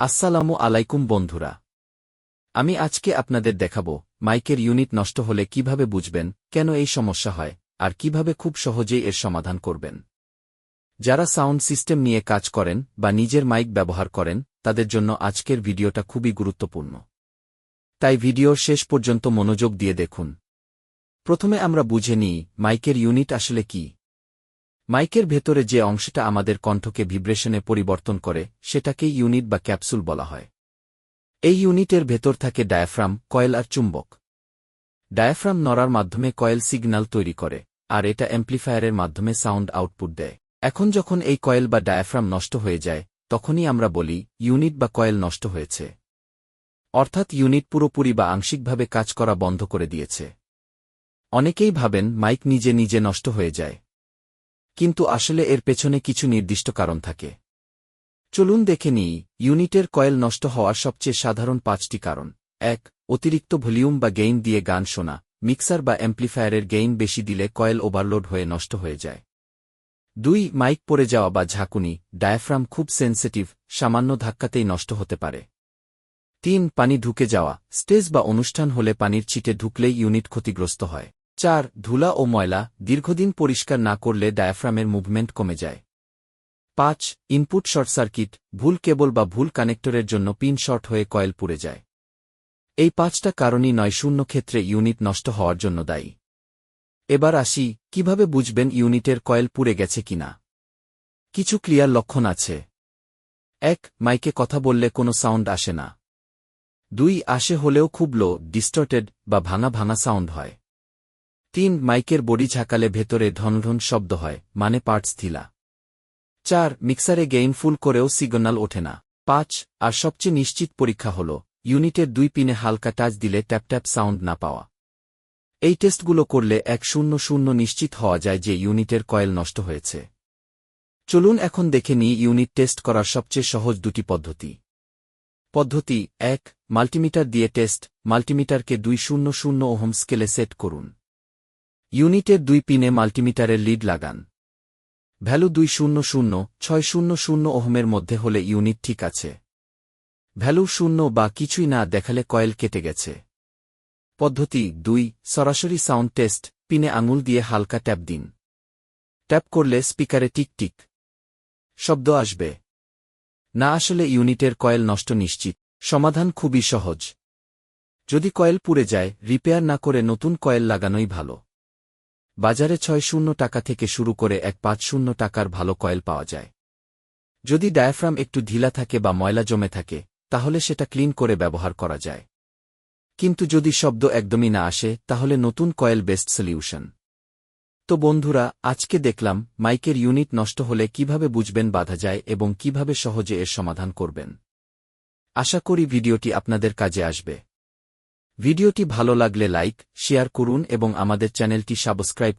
আসসালামু আলাইকুম বন্ধুরা। আমি আজকে আপনাদের দেখাবো, মাইকের ইউনিট নষ্ট হলে কীভাবে বুঝবেন কেন এই সমস্যা হয়, আর কীভাবে খুব সহজেই এর সমাধান করবেন। যারা সাউন্ড সিস্টেম নিয়ে কাজ করেন বা নিজের মাইক ব্যবহার করেন, তাদের জন্য আজকের ভিডিওটা খুবই গুরুত্বপূর্ণ। তাই ভিডিওর শেষ পর্যন্ত মনোযোগ দিয়ে দেখুন। প্রথমে আমরা বুঝে নিই, মাইকের ইউনিট আসলে কি। মাইকের ভেতরে যে অংশটা আমাদের কণ্ঠকে ভিব্রেশনে পরিবর্তন করে, সেটাকেই ইউনিট বা ক্যাপসুল বলা হয়। এই ইউনিটের ভেতর থাকে ডায়াফ্রাম, কয়েল আর চুম্বক। ডায়াফ্রাম নড়ার মাধ্যমে কয়েল সিগন্যাল তৈরি করে, আর এটা অ্যাম্প্লিফায়ারের মাধ্যমে সাউন্ড আউটপুট দেয়। এখন যখন এই কয়েল বা ডায়াফ্রাম নষ্ট হয়ে যায়, তখনই আমরা বলি, ইউনিট বা কয়েল নষ্ট হয়েছে। অর্থাৎ ইউনিট পুরোপুরি বা আংশিকভাবে কাজ করা বন্ধ করে দিয়েছে। অনেকেই ভাবেন, মাইক নিজে নিজে নষ্ট হয়ে যায়। কিন্তু আসলে এর পেছনে কিছু নির্দিষ্ট কারণ থাকে। চলুন দেখে নিই, ইউনিটের কয়েল নষ্ট হওয়ার সবচেয়ে সাধারণ পাঁচটি কারণ। এক, অতিরিক্ত ভলিউম বা গেইন দিয়ে গান শোনা। মিক্সার বা অ্যাম্প্লিফায়ারের গেইন বেশি দিলে কয়েল ওভারলোড হয়ে নষ্ট হয়ে যায়। দুই, মাইক পড়ে যাওয়া বা ঝাঁকুনি। ডায়াফ্রাম খুব সেন্সিটিভ, সামান্য ধাক্কাতেই নষ্ট হতে পারে। তিন, পানি ঢুকে যাওয়া। স্টেজ বা অনুষ্ঠান হলে পানির ছিটে ঢুকলেই ইউনিট ক্ষতিগ্রস্ত হয়। চার, ধুলা ও ময়লা দীর্ঘদিন পরিষ্কার না করলে ডায়াফ্রামের মুভমেন্ট কমে যায়। পাঁচ ইনপুট শর্ট সার্কিট ভুল কেবল বা ভুল কানেক্টরের জন্য পিন শর্ট হয়ে কয়েল পুড়ে যায়। এই পাঁচটা কারণই নয়, শূন্য ক্ষেত্রে ইউনিট নষ্ট হওয়ার জন্য দায়ী। এবার আসি, কীভাবে বুঝবেন ইউনিটের কয়েল পুড়ে গেছে কিনা? কিছু ক্লিয়ার লক্ষণ আছে। এক মাইকে কথা বললে কোনো সাউন্ড আসে না। দুই, আসে হলেও খুব লো ডিস্টর্টেড বা ভাঙা ভাঙা সাউন্ড হয়। তিন মাইকের বডি ঝাঁকালে ভেতরে ধনধন শব্দ হয় মানে পার্টস থিলা চার, মিক্সারে গেইন ফুল করেও সিগনাল ওঠে না। পাঁচ, আর সবচেয়ে নিশ্চিত পরীক্ষা হল, ইউনিটের দুই পিনে হালকা টাচ দিলে ট্যাপট্যাপ সাউন্ড না পাওয়া। এই টেস্টগুলো করলে এক শূন্য শূন্য নিশ্চিত হওয়া যায় যে ইউনিটের কয়েল নষ্ট হয়েছে। চলুন এখন দেখে নিই ইউনিট টেস্ট করার সবচেয়ে সহজ দুটি পদ্ধতি। পদ্ধতি এক, মাল্টিমিটার দিয়ে টেস্ট, মাল্টিমিটারকে দুই শূন্য শূন্য ওহম স্কেলে সেট করুন। ইউনিটের দুই পিনে মাল্টিমিটারের লিড লাগান। ভ্যালু দুই শূন্য শূন্য, ছয় শূন্য শূন্য ওহমের মধ্যে হলে ইউনিট ঠিক আছে। ভ্যালু শূন্য বা কিছুই না দেখালে কয়েল কেটে গেছে। পদ্ধতি দুই, সরাসরি সাউন্ড টেস্ট, পিনে আঙুল দিয়ে হালকা ট্যাপ দিন। ট্যাপ করলে স্পিকারে টিক টিক। শব্দ আসবে। না আসলে ইউনিটের কয়েল নষ্ট নিশ্চিত। সমাধান খুবই সহজ। যদি কয়েল পুড়ে যায়, রিপেয়ার না করে নতুন কয়েল লাগানোই ভালো। বাজারে ছয় শূন্য টাকা থেকে শুরু করে এক পাঁচ শূন্য টাকার ভালো কয়েল পাওয়া যায়। যদি ডায়াফ্রাম একটু ঢিলা থাকে বা ময়লা জমে থাকে, তাহলে সেটা ক্লিন করে ব্যবহার করা যায়। কিন্তু যদি শব্দ একদমই না আসে, তাহলে নতুন কয়েল বেস্ট সলিউশন। তো বন্ধুরা, আজকে দেখলাম মাইকের ইউনিট নষ্ট হলে কীভাবে বুঝবেন বাধা যায় এবং কীভাবে সহজে এর সমাধান করবেন। আশা করি ভিডিওটি আপনাদের কাজে আসবে। ভিডিওটি ভালো লাগলে লাইক শেয়ার করুন এবং আমাদের চ্যানেলটি সাবস্ক্রাইব